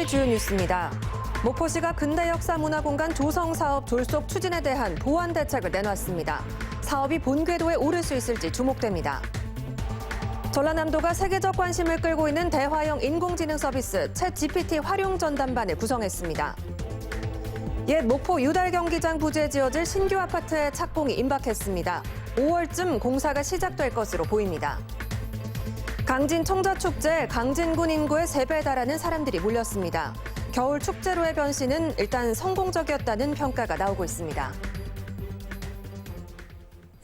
오늘 주요 뉴스입니다. 목포시가 근대 역사 문화 공간 조성 사업 졸속 추진에 대한 보완 대책을 내놨습니다. 사업이 본 궤도에 오를 수 있을지 주목됩니다. 전라남도가 세계적 관심을 끌고 있는 대화형 인공지능 서비스 챗 GPT 활용 전담반을 구성했습니다. 옛 목포 유달 경기장 부지에 지어질 신규 아파트의 착공이 임박했습니다. 5월쯤 공사가 시작될 것으로 보입니다. 강진 청자축제 강진군 인구의 3배에 달하는 사람들이 몰렸습니다. 겨울 축제로의 변신은 일단 성공적이었다는 평가가 나오고 있습니다.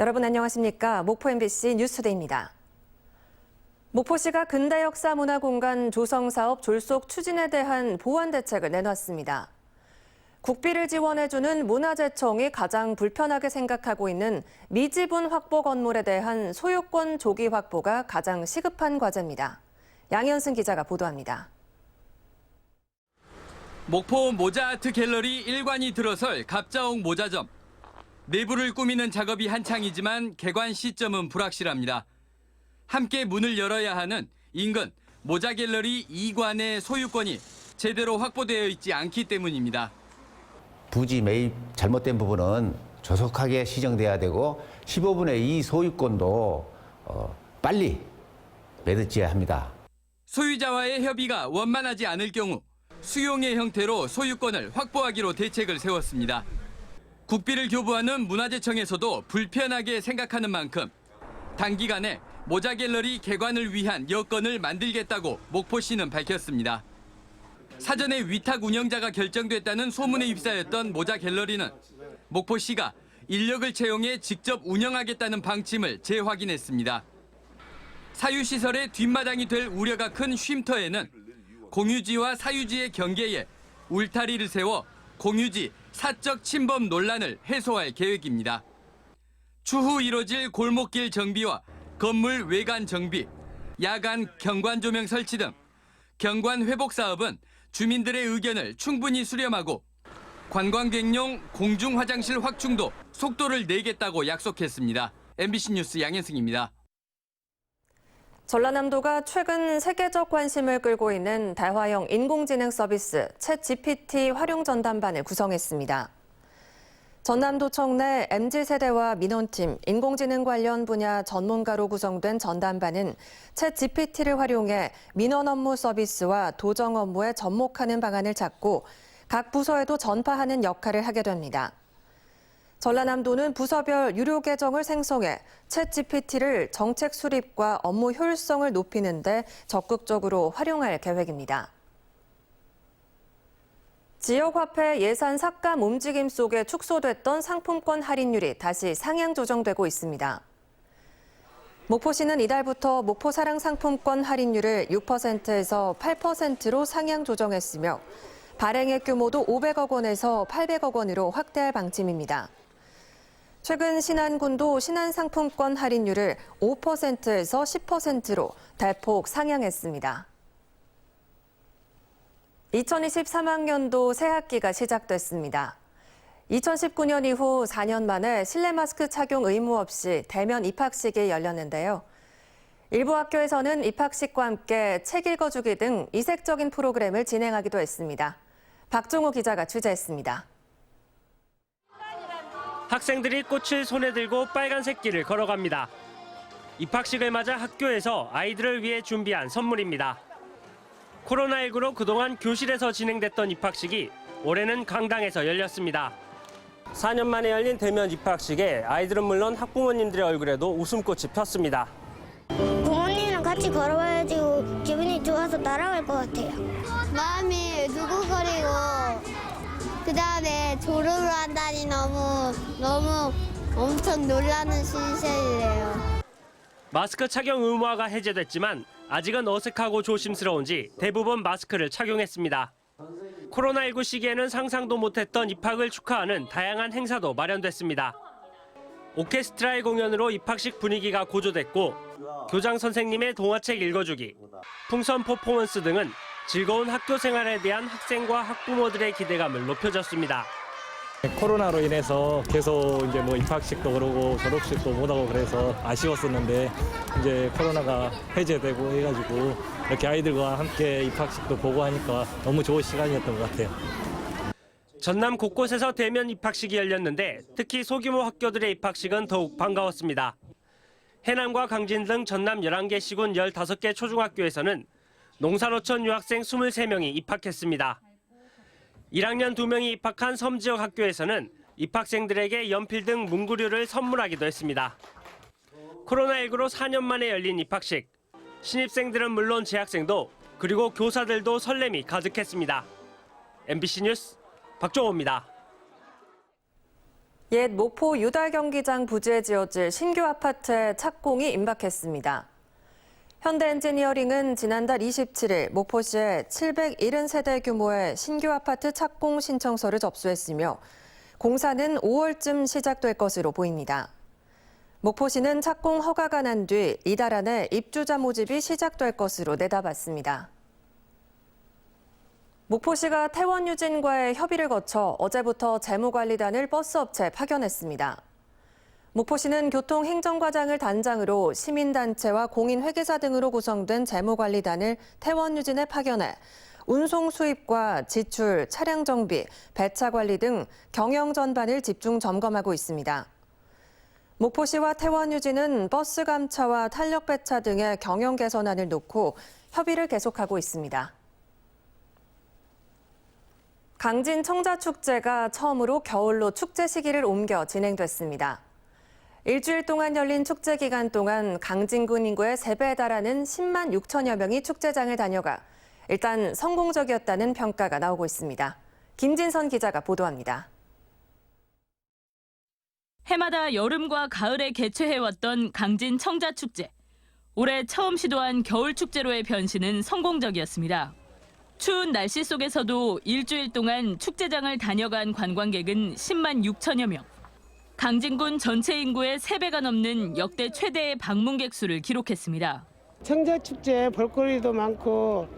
여러분 안녕하십니까? 목포 MBC 뉴스데이입니다. 목포시가 근대 역사 문화 공간 조성 사업 졸속 추진에 대한 보완 대책을 내놨습니다. 국비를 지원해주는 문화재청이 가장 불편하게 생각하고 있는 미지분 확보 건물에 대한 소유권 조기 확보가 가장 시급한 과제입니다. 양현승 기자가 보도합니다. 목포 모자아트 갤러리 일관이 들어설 갑자옥 모자점. 내부를 꾸미는 작업이 한창이지만 개관 시점은 불확실합니다. 함께 문을 열어야 하는 인근 모자 갤러리 2관의 소유권이 제대로 확보되어 있지 않기 때문입니다. 부지 매입 잘못된 부분은 조속하게 시정돼야 되고 15분의 2 소유권도 어, 빨리 매듭지어야 합니다. 소유자와의 협의가 원만하지 않을 경우 수용의 형태로 소유권을 확보하기로 대책을 세웠습니다. 국비를 교부하는 문화재청에서도 불편하게 생각하는 만큼 단기간에 모자 갤러리 개관을 위한 여건을 만들겠다고 목포시는 밝혔습니다. 사전에 위탁 운영자가 결정됐다는 소문에 휩싸였던 모자 갤러리는 목포시가 인력을 채용해 직접 운영하겠다는 방침을 재확인했습니다. 사유시설의 뒷마당이 될 우려가 큰 쉼터에는 공유지와 사유지의 경계에 울타리를 세워 공유지 사적 침범 논란을 해소할 계획입니다. 추후 이뤄질 골목길 정비와 건물 외관 정비, 야간 경관 조명 설치 등 경관 회복 사업은 주민들의 의견을 충분히 수렴하고 관광객용 공중 화장실 확충도 속도를 내겠다고 약속했습니다. MBC 뉴스 양현승입니다. 전라남도가 최근 세계적 관심을 끌고 있는 대화형 인공지능 서비스 챗 GPT 활용 전담반을 구성했습니다. 전남도청 내 MZ세대와 민원팀, 인공지능 관련 분야 전문가로 구성된 전담반은 챗 GPT를 활용해 민원 업무 서비스와 도정 업무에 접목하는 방안을 찾고 각 부서에도 전파하는 역할을 하게 됩니다. 전라남도는 부서별 유료 계정을 생성해 챗 GPT를 정책 수립과 업무 효율성을 높이는 데 적극적으로 활용할 계획입니다. 지역화폐 예산 삭감 움직임 속에 축소됐던 상품권 할인율이 다시 상향 조정되고 있습니다. 목포시는 이달부터 목포 사랑 상품권 할인율을 6%에서 8%로 상향 조정했으며 발행액 규모도 500억 원에서 800억 원으로 확대할 방침입니다. 최근 신안군도 신안상품권 할인율을 5%에서 10%로 대폭 상향했습니다. 2023학년도 새학기가 시작됐습니다. 2019년 이후 4년 만에 실내 마스크 착용 의무 없이 대면 입학식이 열렸는데요. 일부 학교에서는 입학식과 함께 책 읽어주기 등 이색적인 프로그램을 진행하기도 했습니다. 박종호 기자가 취재했습니다. 학생들이 꽃을 손에 들고 빨간색 길을 걸어갑니다. 입학식을 맞아 학교에서 아이들을 위해 준비한 선물입니다. 코로나19로 그동안 교실에서 진행됐던 입학식이 올해는 강당에서 열렸습니다. 4년 만에 열린 대면 입학식에 아이들은 물론 학부모님들의 얼굴에도 웃음꽃이 폈습니다. 부모님이랑 같이 걸어봐야지 기분이 좋아서 따라갈 것 같아요. 마음이 두근거리고 그 다음에 졸업을 한다니 너무 너무 엄청 놀라는 신세이래요. 마스크 착용 의무화가 해제됐지만 아직은 어색하고 조심스러운지 대부분 마스크를 착용했습니다. 코로나19 시기에는 상상도 못했던 입학을 축하하는 다양한 행사도 마련됐습니다. 오케스트라의 공연으로 입학식 분위기가 고조됐고 교장 선생님의 동화책 읽어주기, 풍선 퍼포먼스 등은 즐거운 학교 생활에 대한 학생과 학부모들의 기대감을 높여줬습니다. 코로나로 인해서 계속 이제 뭐 입학식도 그러고 졸업식도 못하고 그래서 아쉬웠었는데 이제 코로나가 해제되고 해가지고 이렇게 아이들과 함께 입학식도 보고 하니까 너무 좋은 시간이었던 것 같아요. 전남 곳곳에서 대면 입학식이 열렸는데 특히 소규모 학교들의 입학식은 더욱 반가웠습니다. 해남과 강진 등 전남 11개 시군 15개 초중학교에서는 농산어촌 유학생 23명이 입학했습니다. 1학년 2명이 입학한 섬 지역 학교에서는 입학생들에게 연필 등 문구류를 선물하기도 했습니다. 코로나19로 4년 만에 열린 입학식. 신입생들은 물론 재학생도 그리고 교사들도 설렘이 가득했습니다. MBC 뉴스 박종호입니다. 옛 목포 유달 경기장 부지에 지어질 신규 아파트에 착공이 임박했습니다. 현대 엔지니어링은 지난달 27일 목포시에 770세대 규모의 신규 아파트 착공 신청서를 접수했으며 공사는 5월쯤 시작될 것으로 보입니다. 목포시는 착공 허가가 난 뒤 이달 안에 입주자 모집이 시작될 것으로 내다봤습니다. 목포시가 태원 유진과의 협의를 거쳐 어제부터 재무관리단을 버스업체에 파견했습니다. 목포시는 교통행정과장을 단장으로 시민단체와 공인회계사 등으로 구성된 재무관리단을 태원 유진에 파견해 운송 수입과 지출, 차량 정비, 배차 관리 등 경영 전반을 집중 점검하고 있습니다. 목포시와 태원 유진은 버스 감차와 탄력 배차 등의 경영 개선안을 놓고 협의를 계속하고 있습니다. 강진 청자축제가 처음으로 겨울로 축제 시기를 옮겨 진행됐습니다. 일주일 동안 열린 축제 기간 동안 강진군 인구의 3배에 달하는 10만 6천여 명이 축제장을 다녀가 일단 성공적이었다는 평가가 나오고 있습니다. 김진선 기자가 보도합니다. 해마다 여름과 가을에 개최해왔던 강진 청자축제. 올해 처음 시도한 겨울축제로의 변신은 성공적이었습니다. 추운 날씨 속에서도 일주일 동안 축제장을 다녀간 관광객은 10만 6천여 명. 강진군 전체 인구의 3배가 넘는 역대 최대의 방문객 수를 기록했습니다. 청자축제 볼거리도 많고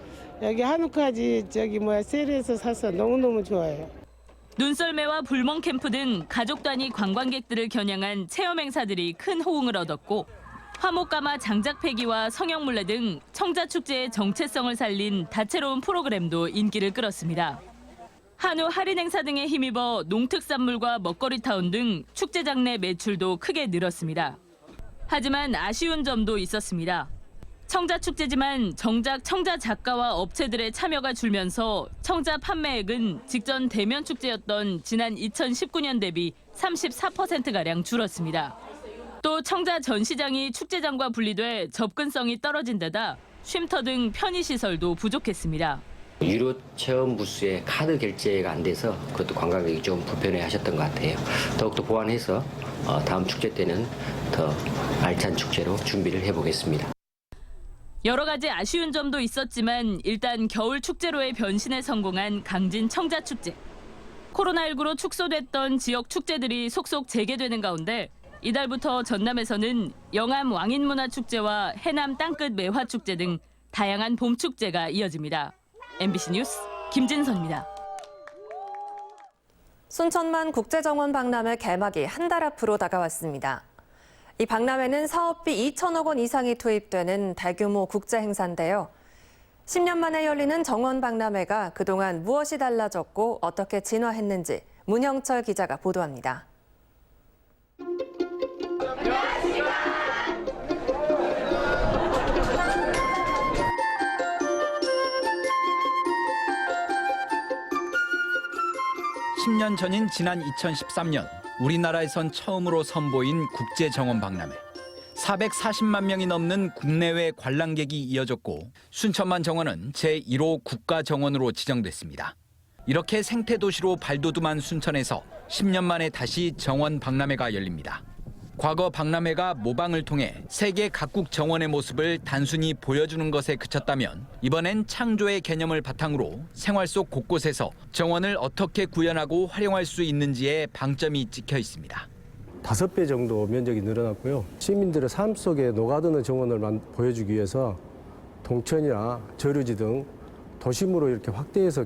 여기 한우까지 저기 뭐야 세일해서 사서 너무너무 좋아요. 눈썰매와 불멍 캠프 등 가족 단위 관광객들을 겨냥한 체험 행사들이 큰 호응을 얻었고 화목가마 장작 패기와 성형물레 등 청자축제의 정체성을 살린 다채로운 프로그램도 인기를 끌었습니다. 한우 할인 행사 등에 힘입어 농특산물과 먹거리 타운 등 축제장 내 매출도 크게 늘었습니다. 하지만 아쉬운 점도 있었습니다. 청자 축제지만 정작 청자 작가와 업체들의 참여가 줄면서 청자 판매액은 직전 대면 축제였던 지난 2019년 대비 34%가량 줄었습니다. 또 청자 전시장이 축제장과 분리돼 접근성이 떨어진 데다 쉼터 등 편의시설도 부족했습니다. 유료 체험 부스에 카드 결제가 안 돼서 그것도 관광객이 좀 불편해 하셨던 것 같아요. 더욱더 보완해서 어, 다음 축제 때는 더 알찬 축제로 준비를 해보겠습니다. 여러 가지 아쉬운 점도 있었지만 일단 겨울 축제로의 변신에 성공한 강진 청자 축제. 코로나19로 축소됐던 지역 축제들이 속속 재개되는 가운데 이달부터 전남에서는 영암 왕인문화축제와 해남 땅끝 매화축제 등 다양한 봄 축제가 이어집니다. MBC 뉴스 김진선입니다. 순천만 국제정원 박람회 개막이 한 달 앞으로 다가왔습니다. 이 박람회는 사업비 2천억 원 이상이 투입되는 대규모 국제 행사인데요. 10년 만에 열리는 정원 박람회가 그동안 무엇이 달라졌고 어떻게 진화했는지 문영철 기자가 보도합니다. 십년 전인 지난 2013년 우리나라에선 처음으로 선보인 국제 정원 박람회. 440만 명이 넘는 국내외 관람객이 이어졌고 순천만 정원은 제1호 국가 정원으로 지정됐습니다. 이렇게 생태 도시로 발돋움한 순천에서 10년 만에 다시 정원 박람회가 열립니다. 과거 박람회가 모방을 통해 세계 각국 정원의 모습을 단순히 보여주는 것에 그쳤다면 이번엔 창조의 개념을 바탕으로 생활 속 곳곳에서 정원을 어떻게 구현하고 활용할 수 있는지에 방점이 찍혀 있습니다. 다섯 배 정도 면적이 늘어났고요. 시민들의 삶 속에 녹아드는 정원을 만- 보여주기 위해서 동천이나 저류지 등 도심으로 이렇게 확대해서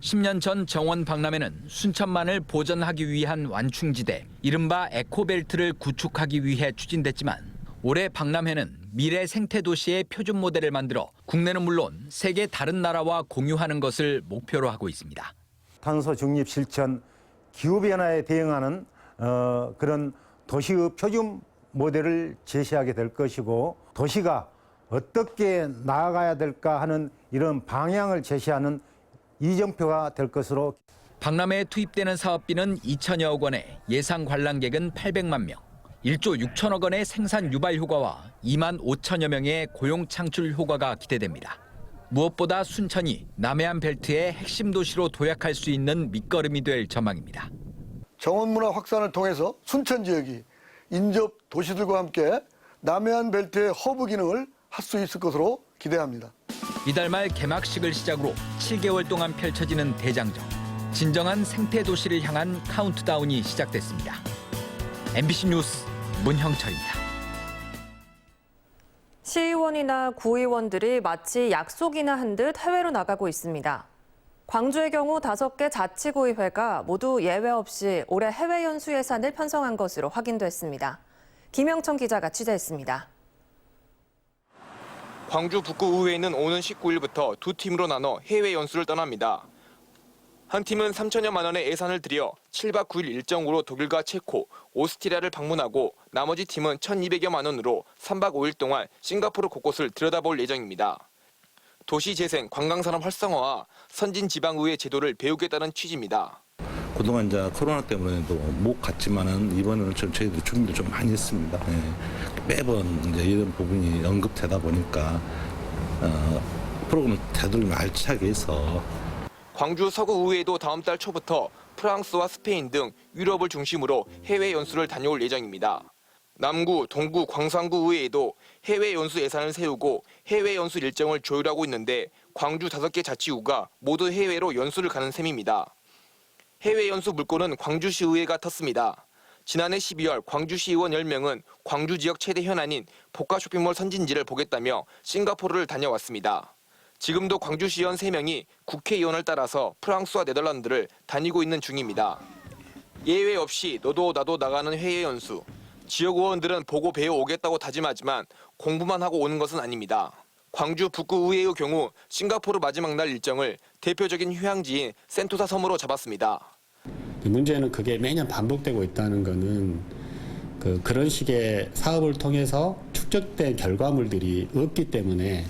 10년 전 정원 박람회는 순천만을 보전하기 위한 완충지대, 이른바 에코벨트를 구축하기 위해 추진됐지만 올해 박람회는 미래 생태 도시의 표준 모델을 만들어 국내는 물론 세계 다른 나라와 공유하는 것을 목표로 하고 있습니다. 탄소 중립 실천, 기후 변화에 대응하는 어, 그런 도시의 표준 모델을 제시하게 될 것이고 도시가 어떻게 나아가야 될까 하는 이런 방향을 제시하는 이정표가 될 것으로 박람회에 투입되는 사업비는 2천여억 원에 예상 관람객은 800만 명, 1조 6천억 원의 생산 유발 효과와 2만 5천여 명의 고용 창출 효과가 기대됩니다. 무엇보다 순천이 남해안 벨트의 핵심 도시로 도약할 수 있는 밑거름이 될 전망입니다. 정원문화 확산을 통해서 순천 지역이 인접 도시들과 함께 남해안 벨트의 허브 기능을 할 수 있을 것으로 기대합니다. 이달 말 개막식을 시작으로 7개월 동안 펼쳐지는 대장정. 진정한 생태 도시를 향한 카운트다운이 시작됐습니다. MBC 뉴스 문형철입니다. 시의원이나 구의원들이 마치 약속이나 한 듯 해외로 나가고 있습니다. 광주의 경우 다섯 개 자치구의회가 모두 예외 없이 올해 해외 연수 예산을 편성한 것으로 확인됐습니다. 김영청 기자가 취재했습니다. 광주 북구의회는 오는 19일부터 두 팀으로 나눠 해외 연수를 떠납니다. 한 팀은 3천여만 원의 예산을 들여 7박 9일 일정으로 독일과 체코, 오스트리아를 방문하고 나머지 팀은 1,200여만 원으로 3박 5일 동안 싱가포르 곳곳을 들여다볼 예정입니다. 도시재생, 관광산업 활성화와 선진지방의회 제도를 배우겠다는 취지입니다. 그동안 이제 코로나 때문에도 못 갔지만은 이번에는 좀 저희도 준비를 좀 많이 했습니다. 예. 매번 이제 이런 부분이 언급되다 보니까 어, 프로그램을 되도록 알차게 해서 광주 서구의회도 다음 달 초부터 프랑스와 스페인 등 유럽을 중심으로 해외 연수를 다녀올 예정입니다. 남구, 동구, 광산구 의회도 해외 연수 예산을 세우고 해외 연수 일정을 조율하고 있는데 광주 다섯 개 자치구가 모두 해외로 연수를 가는 셈입니다. 해외 연수 물꼬는 광주시 의회가 텄습니다. 지난해 12월 광주시 의원 10명은 광주 지역 최대 현안인 복가 쇼핑몰 선진지를 보겠다며 싱가포르를 다녀왔습니다. 지금도 광주시의원 3명이 국회의원을 따라서 프랑스와 네덜란드를 다니고 있는 중입니다. 예외 없이 너도 나도 나가는 해외 연수. 지역 의원들은 보고 배워 오겠다고 다짐하지만 공부만 하고 오는 것은 아닙니다. 광주 북구의회의 경우 싱가포르 마지막 날 일정을 대표적인 휴양지인 센토사 섬으로 잡았습니다. 문제는 그게 매년 반복되고 있다는 거는 그 그런 식의 사업을 통해서 축적된 결과물들이 없기 때문에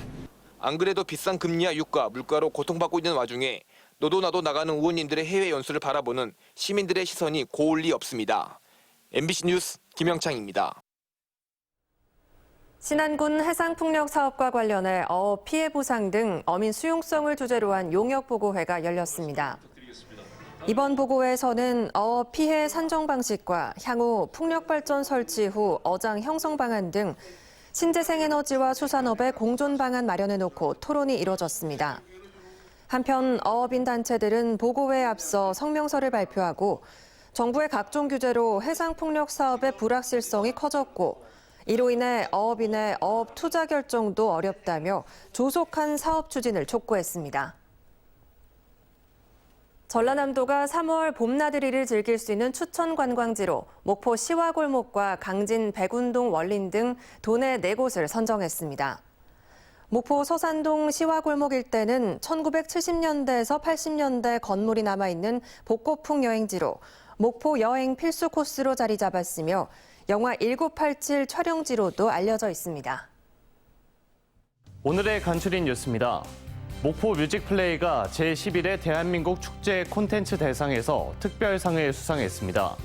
안 그래도 비싼 금리와 유가, 물가로 고통받고 있는 와중에 너도 나도 나가는 의원님들의 해외 연수를 바라보는 시민들의 시선이 고울 리 없습니다. MBC 뉴스 김영창입니다. 신안군 해상풍력 사업과 관련해 어업 피해 보상 등 어민 수용성을 주제로 한 용역 보고회가 열렸습니다. 이번 보고회에서는 어업 피해 산정 방식과 향후 풍력 발전 설치 후 어장 형성 방안 등 신재생 에너지와 수산업의 공존 방안 마련해 놓고 토론이 이뤄졌습니다. 한편 어업인 단체들은 보고회에 앞서 성명서를 발표하고 정부의 각종 규제로 해상 풍력 사업의 불확실성이 커졌고 이로 인해 어업인의 어업 투자 결정도 어렵다며 조속한 사업 추진을 촉구했습니다. 전라남도가 3월 봄나들이를 즐길 수 있는 추천 관광지로 목포 시화골목과 강진 백운동 원린 등 도내 네 곳을 선정했습니다. 목포 서산동 시화골목 일대는 1970년대에서 80년대 건물이 남아있는 복고풍 여행지로 목포 여행 필수 코스로 자리 잡았으며 영화 1987 촬영지로도 알려져 있습니다. 오늘의 간추린 뉴스입니다. 목포 뮤직플레이가 제11회 대한민국 축제 콘텐츠 대상에서 특별상을 수상했습니다.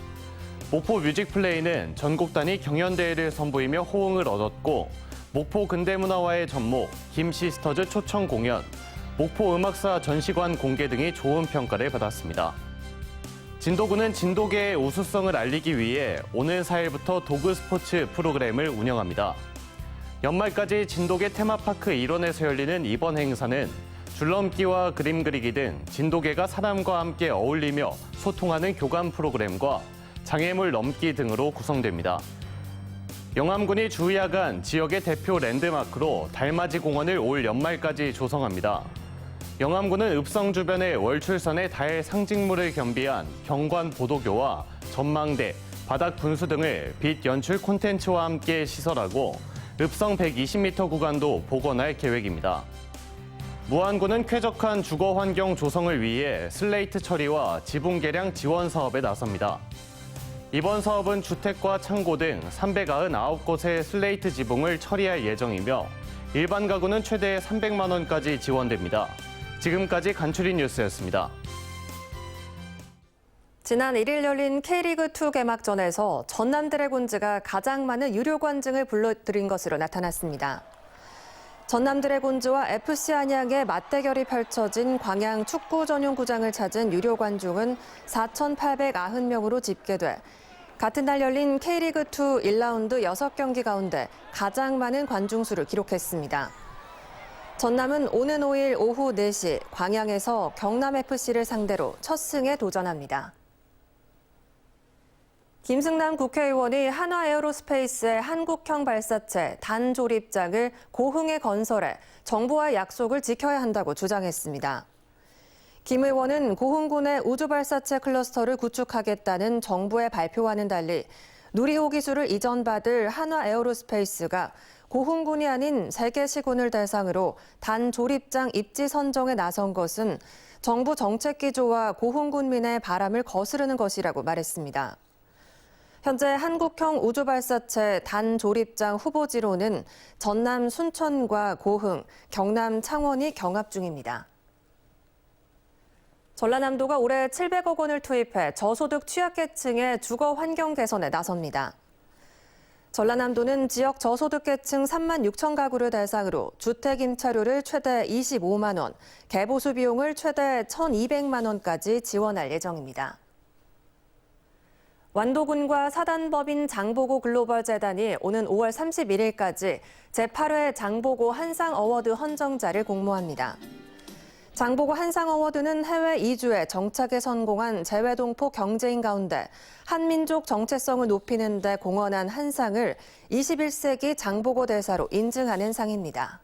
목포 뮤직플레이는 전국 단위 경연대회를 선보이며 호응을 얻었고 목포 근대문화와의 접목, 김시스터즈 초청 공연, 목포 음악사 전시관 공개 등이 좋은 평가를 받았습니다. 진도구는 진도계의 우수성을 알리기 위해 오늘 4일부터 도구 스포츠 프로그램을 운영합니다. 연말까지 진도계 테마파크 일원에서 열리는 이번 행사는 줄넘기와 그림 그리기 등 진도계가 사람과 함께 어울리며 소통하는 교감 프로그램과 장애물 넘기 등으로 구성됩니다. 영암군이 주야간 지역의 대표 랜드마크로 달맞이 공원을 올 연말까지 조성합니다. 영암군은 읍성 주변의 월출선의 달 상징물을 겸비한 경관 보도교와 전망대, 바닥 분수 등을 빛 연출 콘텐츠와 함께 시설하고 읍성 120m 구간도 복원할 계획입니다. 무안군은 쾌적한 주거 환경 조성을 위해 슬레이트 처리와 지붕 개량 지원 사업에 나섭니다. 이번 사업은 주택과 창고 등 399곳의 슬레이트 지붕을 처리할 예정이며 일반 가구는 최대 300만 원까지 지원됩니다. 지금까지 간추린 뉴스였습니다. 지난 1일 열린 K리그2 개막전에서 전남 드래곤즈가 가장 많은 유료 관중을 불러들인 것으로 나타났습니다. 전남 드래곤즈와 FC 안양의 맞대결이 펼쳐진 광양 축구 전용 구장을 찾은 유료 관중은 4,890명으로 집계돼 같은 날 열린 K리그2 1라운드 6경기 가운데 가장 많은 관중 수를 기록했습니다. 전남은 오는 5일 오후 4시 광양에서 경남FC를 상대로 첫 승에 도전합니다. 김승남 국회의원이 한화에어로스페이스의 한국형 발사체 단 조립장을 고흥에 건설해 정부와 약속을 지켜야 한다고 주장했습니다. 김 의원은 고흥군의 우주발사체 클러스터를 구축하겠다는 정부의 발표와는 달리 누리호 기술을 이전받을 한화에어로스페이스가 고흥군이 아닌 세계 시군을 대상으로 단 조립장 입지 선정에 나선 것은 정부 정책 기조와 고흥군민의 바람을 거스르는 것이라고 말했습니다. 현재 한국형 우주발사체 단 조립장 후보지로는 전남 순천과 고흥, 경남 창원이 경합 중입니다. 전라남도가 올해 700억 원을 투입해 저소득 취약계층의 주거 환경 개선에 나섭니다. 전라남도는 지역 저소득계층 3만 6천 가구를 대상으로 주택 임차료를 최대 25만 원, 개보수 비용을 최대 1,200만 원까지 지원할 예정입니다. 완도군과 사단법인 장보고 글로벌 재단이 오는 5월 31일까지 제8회 장보고 한상 어워드 헌정자를 공모합니다. 장보고 한상 어워드는 해외 이주에 정착에 성공한 재외동포 경제인 가운데 한민족 정체성을 높이는 데 공헌한 한 상을 21세기 장보고 대사로 인증하는 상입니다.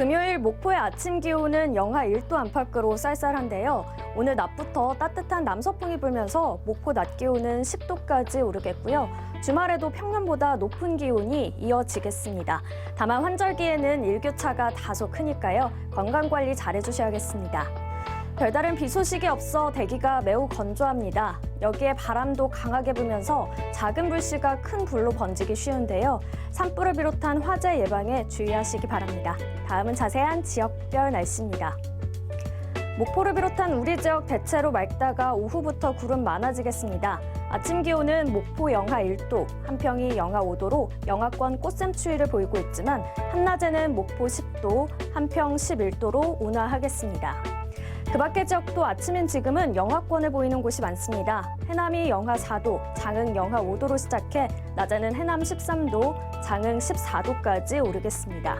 금요일 목포의 아침 기온은 영하 1도 안팎으로 쌀쌀한데요. 오늘 낮부터 따뜻한 남서풍이 불면서 목포 낮 기온은 10도까지 오르겠고요. 주말에도 평년보다 높은 기온이 이어지겠습니다. 다만 환절기에는 일교차가 다소 크니까요. 건강 관리 잘해주셔야겠습니다. 별다른 비 소식이 없어 대기가 매우 건조합니다. 여기에 바람도 강하게 불면서 작은 불씨가 큰 불로 번지기 쉬운데요. 산불을 비롯한 화재 예방에 주의하시기 바랍니다. 다음은 자세한 지역별 날씨입니다. 목포를 비롯한 우리 지역 대체로 맑다가 오후부터 구름 많아지겠습니다. 아침 기온은 목포 영하 1도, 한평이 영하 5도로 영하권 꽃샘 추위를 보이고 있지만 한낮에는 목포 10도, 한평 11도로 온화하겠습니다. 그 밖의 지역도 아침인 지금은 영하권을 보이는 곳이 많습니다. 해남이 영하 4도, 장흥 영하 5도로 시작해 낮에는 해남 13도, 장흥 14도까지 오르겠습니다.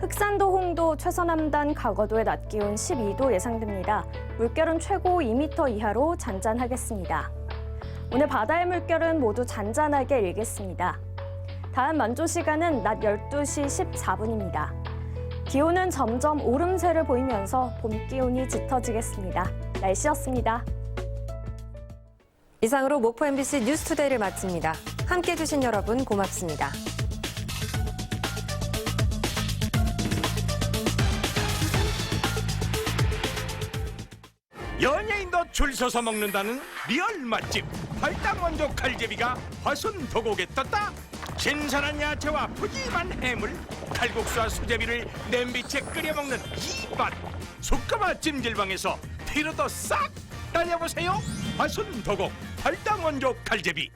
흑산도, 홍도, 최서남단, 가거도의 낮 기온 12도 예상됩니다. 물결은 최고 2m 이하로 잔잔하겠습니다. 오늘 바다의 물결은 모두 잔잔하게 일겠습니다. 다음 만조 시간은 낮 12시 14분입니다. 기온은 점점 오름세를 보이면서 봄 기온이 짙어지겠습니다. 날씨였습니다. 이상으로 목포 MBC 뉴스투데이를 마칩니다. 함께 해 주신 여러분 고맙습니다. 연예인도 줄 서서 먹는다는 리얼 맛집 발당 원조 칼제비가 화순 도곡에 떴다 신선한 야채와 푸짐한 해물 칼국수와 수제비를 냄비채 끓여 먹는 이맛. 숙가마 찜질방에서 피로도 싹 달려보세요. 화순 도곡 발당 원조 칼제비